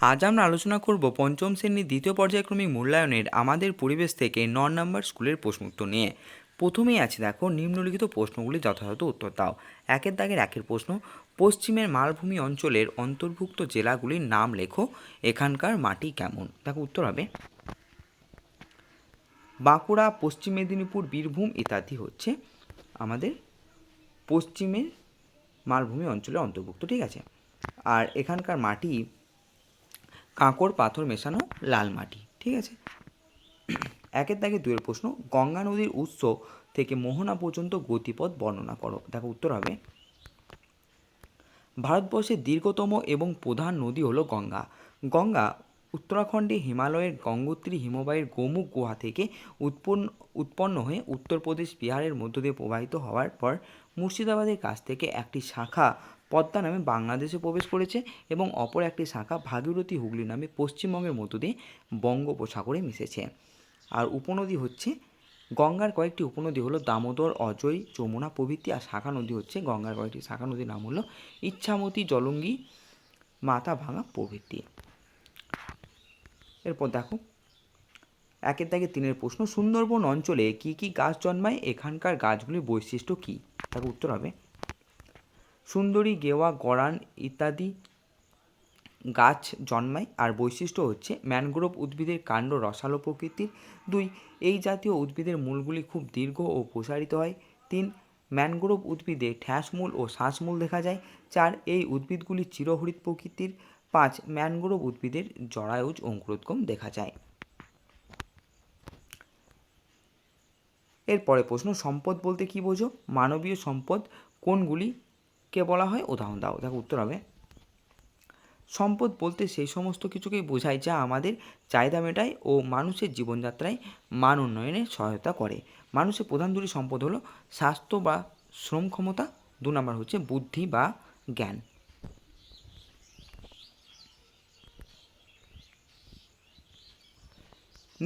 আজ আমরা আলোচনা করব পঞ্চম শ্রেণির দ্বিতীয় পর্যায়ক্রমিক মূল্যায়নের আমাদের পরিবেশ থেকে ন নম্বর স্কুলের প্রশ্নোত্তর নিয়ে। প্রথমেই আছে দেখো নিম্নলিখিত প্রশ্নগুলি যথাযথ উত্তর দাও। একের দাগের একের প্রশ্ন, পশ্চিমের মালভূমি অঞ্চলের অন্তর্ভুক্ত জেলাগুলির নাম লেখো, এখানকার মাটি কেমন? দেখো উত্তর হবে, বাঁকুড়া, পশ্চিম মেদিনীপুর, বীরভূম ইত্যাদি হচ্ছে আমাদের পশ্চিমের মালভূমি অঞ্চলের অন্তর্ভুক্ত, ঠিক আছে? আর এখানকার মাটি কাঁকড় পাথর মেশানো লাল মাটি, ঠিক আছে? একের দাগে দুয়ের প্রশ্ন, গঙ্গা নদীর উৎস থেকে মোহনা পর্যন্ত গতিপথ বর্ণনা করো। দেখো উত্তর হবে, ভারতবর্ষের দীর্ঘতম এবং প্রধান নদী হলো গঙ্গা। গঙ্গা উত্তরাখণ্ডে হিমালয়ের গঙ্গোত্রী হিমবাহের গোমুখ গুহা থেকে উৎপন্ন উৎপন্ন হয়ে উত্তরপ্রদেশ বিহারের মধ্য দিয়ে প্রবাহিত হওয়ার পর মুর্শিদাবাদের কাছ থেকে একটি শাখা পদ্মা নামে বাংলাদেশে প্রবেশ করেছে এবং অপর একটি শাখা ভাগীরথী হুগলি নামে পশ্চিমবঙ্গের মধ্য দিয়ে বঙ্গোপসাগরে মিশেছে। আর উপনদী হচ্ছে গঙ্গার কয়েকটি উপনদী হলো দামোদর, অজয়, যমুনা প্রভৃতি আর শাখা নদী হচ্ছে গঙ্গার কয়েকটি শাখা নদীর নাম হলো ইচ্ছামতি, জলঙ্গি মাথা ভাঙা প্রভৃতি। এরপর দেখো, একের দাগে তিনের প্রশ্ন, সুন্দরবন অঞ্চলে কি কি গাছ জন্মায়? এখানকার গাছগুলির বৈশিষ্ট্য কী? তার উত্তর হবে সুন্দরী, গেওয়া, গড়ান ইত্যাদি গাছ জন্মায়। আর বৈশিষ্ট্য হচ্ছে ম্যানগ্রোভ উদ্ভিদের কাণ্ড, রসালো প্রকৃতির দুই, এই জাতীয় উদ্ভিদের মূলগুলি খুব দীর্ঘ ও প্রসারিত হয়। তিন, ম্যানগ্রোভ উদ্ভিদে ঠ্যাসমূল ও শ্বাসমূল দেখা যায়। চার, এই উদ্ভিদগুলি চিরহরিত প্রকৃতির। পাঁচ, ম্যানগ্রোভ উদ্ভিদের জরায়ুজ অঙ্কুরোদ্গম দেখা যায়। এরপরে প্রশ্ন, সম্পদ বলতে কি বোঝো? মানবীয় সম্পদ কোনগুলিকে বলা হয়? উদাহরণ দাও, দেখো উত্তর হবে। সম্পদ বলতে সেই সমস্ত কিছুকেই বোঝায় যা আমাদের চাহিদা মেটায় ও মানুষের জীবনযাত্রায় মান উন্নয়নে সহায়তা করে। মানুষের প্রধান দুটি সম্পদ হলো স্বাস্থ্য বা শ্রম ক্ষমতা, দু নম্বর হচ্ছে বুদ্ধি বা জ্ঞান।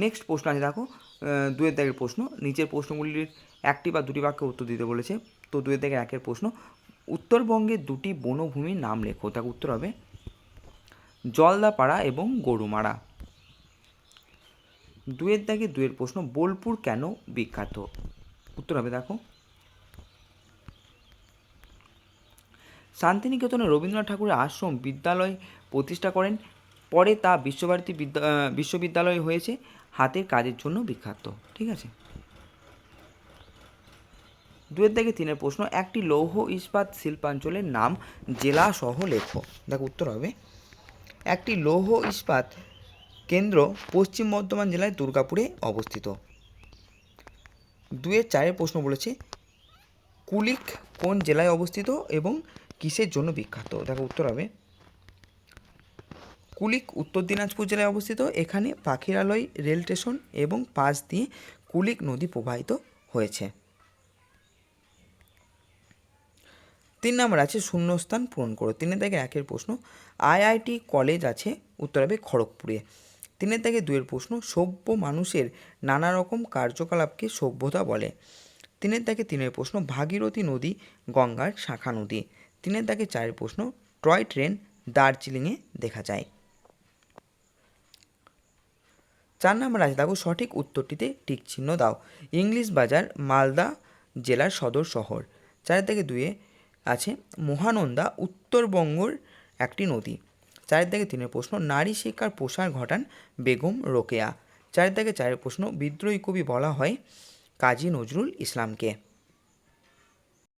নেক্সট প্রশ্ন আছে, দেখো দুয়ের দাগের প্রশ্ন। নিচের প্রশ্নগুলির একটি বা দুটি বাক্যে উত্তর দিতে বলেছে। তো দুয়ের দাগের একের প্রশ্ন উত্তরবঙ্গের দুটি বনভূমির নাম লেখো তাকে উত্তর হবে জলদাপাড়া এবং গরুমারা। দুয়ের দাগে দুয়ের প্রশ্ন, বোলপুর কেন বিখ্যাত? উত্তর হবে দেখো, শান্তিনিকেতনে রবীন্দ্রনাথ ঠাকুরের আশ্রম বিদ্যালয় প্রতিষ্ঠা করেন, পরে তা বিশ্বভারতী বিদ্যা বিশ্ববিদ্যালয় হয়েছে, হাতের কাজের জন্য বিখ্যাত, ঠিক আছে? দুয়ের থেকে তিনের প্রশ্ন, একটি লৌহ ইস্পাত শিল্পাঞ্চলের নাম জেলা সহ লেখো দেখো উত্তর হবে। একটি লৌহ ইস্পাত কেন্দ্র পশ্চিম বর্ধমান জেলায় দুর্গাপুরে অবস্থিত। দুয়ের চারের প্রশ্ন বলেছে, কুলিক কোন জেলায় অবস্থিত এবং কিসের জন্য বিখ্যাত? দেখো উত্তর হবে। কুলিক উত্তর দিনাজপুর জেলায় অবস্থিত, এখানে পাখিরালয় রেল স্টেশন এবং পাশ দিয়ে কুলিক নদী প্রবাহিত হয়েছে। তিন নম্বর আছে শূন্যস্থান পূরণ করো। তিনের দাগে একের প্রশ্ন, আইআইটি কলেজ আছে উত্তর হবে খড়গপুরে। তিনের দাগে দুয়ের প্রশ্ন, সভ্য মানুষের নানা রকম কার্যকলাপকে সভ্যতা বলে। তিনের দাগে তিনের প্রশ্ন, ভাগীরথী নদী, গঙ্গার শাখা নদী। তিনের দাগে চারের প্রশ্ন, টয় ট্রেন দার্জিলিংয়ে দেখা যায়। চার নম্বর আছে, দেখো সঠিক উত্তরটিতে টিক চিহ্ন দাও। ইংলিশ বাজার, মালদা জেলার সদর শহর। চারের থেকে দুয়ে আছে মহানন্দা উত্তরবঙ্গর একটি নদী। চারের দাগে তিনের প্রশ্ন, নারী শিক্ষার প্রসার ঘটান বেগম রোকেয়া। চারের দাগে চারের প্রশ্ন, বিদ্রোহী কবি বলা হয় কাজী নজরুল ইসলামকে।